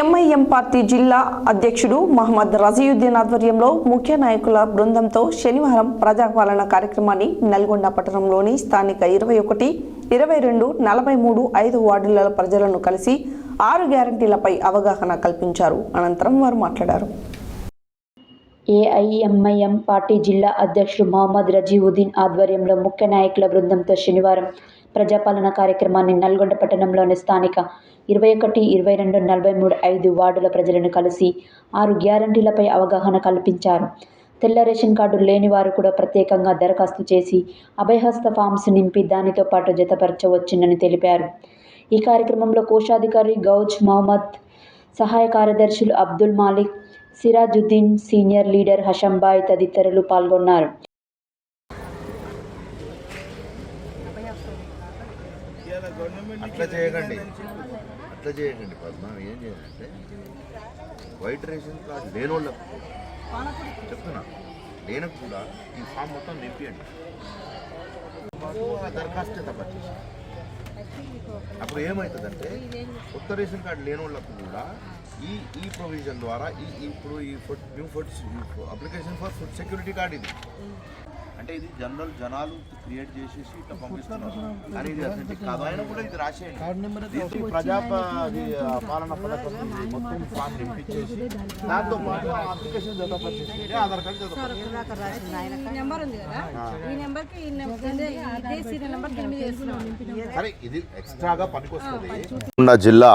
MIM party జిల్లా అధ్యక్షుడు మహమ్మద్ రజీయుద్దీన్ ఆధ్వర్యంలో ముఖ్య నాయకుల బృందంతో శనివారం ప్రజాపాలన కార్యక్రమాన్ని నల్గొండ పట్టణంలోని స్థానిక ఇరవై ఒకటి ఇరవై రెండు నలభై మూడు ఐదు వార్డుల ప్రజలను కలిసి ఆరు గ్యారంటీలపై అవగాహన కల్పించారు. అనంతరం వారు మాట్లాడారు. ఏఐఎంఐఎం పార్టీ జిల్లా అధ్యక్షుడు మహమ్మద్ రజీవుద్దీన్ ఆధ్వర్యంలో ముఖ్య నాయకుల బృందంతో శనివారం ప్రజాపాలన కార్యక్రమాన్ని నల్గొండ పట్టణంలోని స్థానిక ఇరవై ఒకటి ఇరవై రెండు నలభై మూడు ఐదు వార్డుల ప్రజలను కలిసి ఆరు గ్యారంటీలపై అవగాహన కల్పించారు. తెల్ల రేషన్ కార్డు లేని వారు కూడా ప్రత్యేకంగా దరఖాస్తు చేసి అభయహస్త ఫామ్స్ నింపి దానితో పాటు జతపరచవచ్చునని తెలిపారు. ఈ కార్యక్రమంలో కోశాధికారి గౌజ్ మహమ్మద్ సహాయ కార్యదర్శులు అబ్దుల్ మాలిక్ సిరాజుద్దీన్ సీనియర్ లీడర్ హషంబాయ్ తదితరులు పాల్గొన్నారు. అట్లా చేయకండి. అట్లా చేయకండి పద్మ. ఏం చేయాలంటే వైట్ రేషన్ కార్డు లేని వాళ్ళకు చెప్తున్నా. లేనకు కూడా ఈ ఫామ్ మొత్తం నింపియండి. దరఖాస్తు తప్పచ్చు అప్పుడు ఏమవుతుందంటే కొత్త రేషన్ కార్డు లేని వాళ్ళకు కూడా ఈ ఈ ప్రొవిజన్ ద్వారా ఈ ఇప్పుడు ఈ food new food application for food security card ఇది. అంటే ఇది జనరల్ జనాలు క్రియేట్ చేసేసి ఇట్లా పంపిస్తున్నారు. కానీ ఇది అథెంటిక్ కాదు. అయినా కూడా ఇది రాసేయండి. ప్రజా పాలన పథకం మొత్తం ఫామ్ నింపించేసి దాంతో పాటు అప్లికేషన్ జతపరిచేసి ఆధార్ కార్డు జతపరిచేసి సరే ఇది ఎక్స్ట్రాగా పనికొస్తుంది. జిల్లా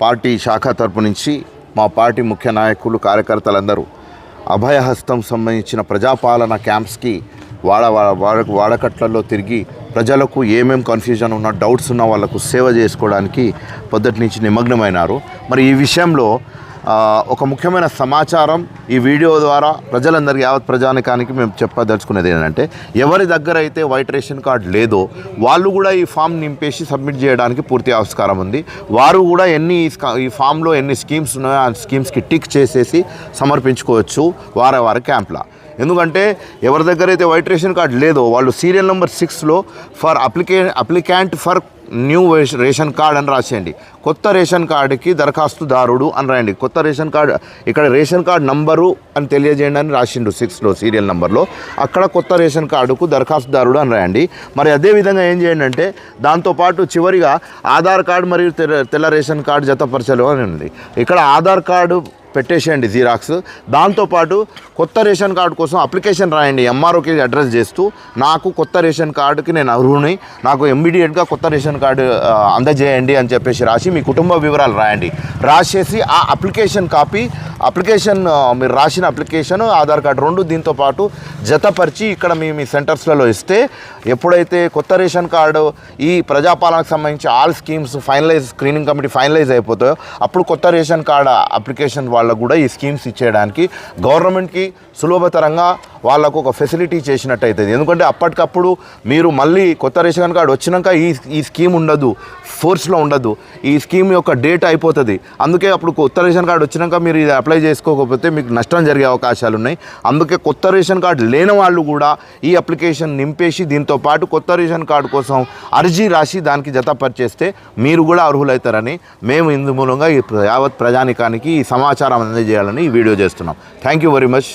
పార్టీ శాఖ తరపు నుంచి మా పార్టీ ముఖ్య నాయకులు కార్యకర్తలందరూ అభయహస్తం సంబంధించిన ప్రజాపాలన క్యాంప్స్కి వాడ వాడకట్లలో తిరిగి ప్రజలకు ఏమేం కన్ఫ్యూజన్ ఉన్న డౌట్స్ ఉన్న వాళ్ళకు సేవ చేసుకోవడానికి పొద్దుటి నుంచి నిమగ్నమైనారు. మరి ఈ విషయంలో ఒక ముఖ్యమైన సమాచారం ఈ వీడియో ద్వారా ప్రజలందరికీ యావత్ ప్రజానికానికి మేము చెప్పదలుచుకునేది ఏంటంటే ఎవరి దగ్గర అయితే వైట్ రేషన్ కార్డు లేదో వాళ్ళు కూడా ఈ ఫామ్ నింపేసి సబ్మిట్ చేయడానికి పూర్తి ఆవిష్కారం ఉంది. వారు కూడా ఎన్ని ఈ ఫామ్లో ఎన్ని స్కీమ్స్ ఉన్నాయో ఆ స్కీమ్స్కి టిక్ చేసేసి సమర్పించుకోవచ్చు వార వారి క్యాంప్లా. ఎందుకంటే ఎవరి దగ్గర అయితే వైట్ రేషన్ కార్డు లేదో వాళ్ళు సీరియల్ నెంబర్ సిక్స్లో for అప్లికే applicant for new ration card అని రాసేయండి. కొత్త రేషన్ కార్డుకి దరఖాస్తుదారుడు అని రాయండి. కొత్త రేషన్ కార్డు ఇక్కడ రేషన్ కార్డు నంబరు అని తెలియజేయండి అని రాసిండు సిక్స్లో సీరియల్ నెంబర్లో. అక్కడ కొత్త రేషన్ కార్డుకు దరఖాస్తుదారుడు అని రాయండి. మరి అదేవిధంగా ఏం చేయండి అంటే దాంతోపాటు చివరిగా ఆధార్ కార్డు మరియు తెల్ల రేషన్ కార్డు జతపరచలు అని ఉంది. ఇక్కడ ఆధార్ కార్డు పెట్టేసేయండి జీరాక్స్ దాంతోపాటు కొత్త రేషన్ కార్డు కోసం అప్లికేషన్ రాయండి ఎంఆర్ఓకి అడ్రస్ చేస్తూ. నాకు కొత్త రేషన్ కార్డుకి నేను అర్హుని నాకు ఇమ్మీడియట్గా కొత్త రేషన్ కార్డు అందజేయండి అని చెప్పేసి రాసి మీ కుటుంబ వివరాలు రాయండి. రాసేసి ఆ అప్లికేషన్ కాపీ అప్లికేషన్ మీరు రాసిన అప్లికేషన్ ఆధార్ కార్డు రెండు దీంతో పాటు జతపరిచి ఇక్కడ మీ మీ సెంటర్స్లలో ఇస్తే ఎప్పుడైతే కొత్త రేషన్ కార్డు ఈ ప్రజాపాలనకు సంబంధించి all schemes finalise screening committee finalise అయిపోతాయో అప్పుడు కొత్త రేషన్ కార్డు అప్లికేషన్ వాళ్ళకు కూడా ఈ స్కీమ్స్ ఇచ్చేయడానికి గవర్నమెంట్కి సులభతరంగా వాళ్ళకు ఒక ఫెసిలిటీ చేసినట్టు అవుతుంది ఎందుకంటే అప్పటికప్పుడు మీరు మళ్ళీ కొత్త రేషన్ కార్డు వచ్చినాక ఈ ఈ స్కీమ్ ఉండదు. ఫోర్స్లో ఉండదు. ఈ స్కీమ్ యొక్క డేట్ అయిపోతుంది. అందుకే అప్పుడు కొత్త రేషన్ కార్డు వచ్చినాక మీరు ఇది అప్లై చేసుకోకపోతే మీకు నష్టం జరిగే అవకాశాలు ఉన్నాయి. అందుకే కొత్త రేషన్ కార్డు లేని వాళ్ళు కూడా ఈ అప్లికేషన్ నింపేసి దీంతో పాటు కొత్త రేషన్ కార్డు కోసం అర్జీ రాసి దానికి జతపరిచేస్తే మీరు కూడా అర్హులవుతారని మేము ఇందు మూలంగా ఈ యావత్ ప్రజానికానికి ఈ సమాచారం అందజేయాలని ఈ వీడియో చేస్తున్నాం. Thank you very much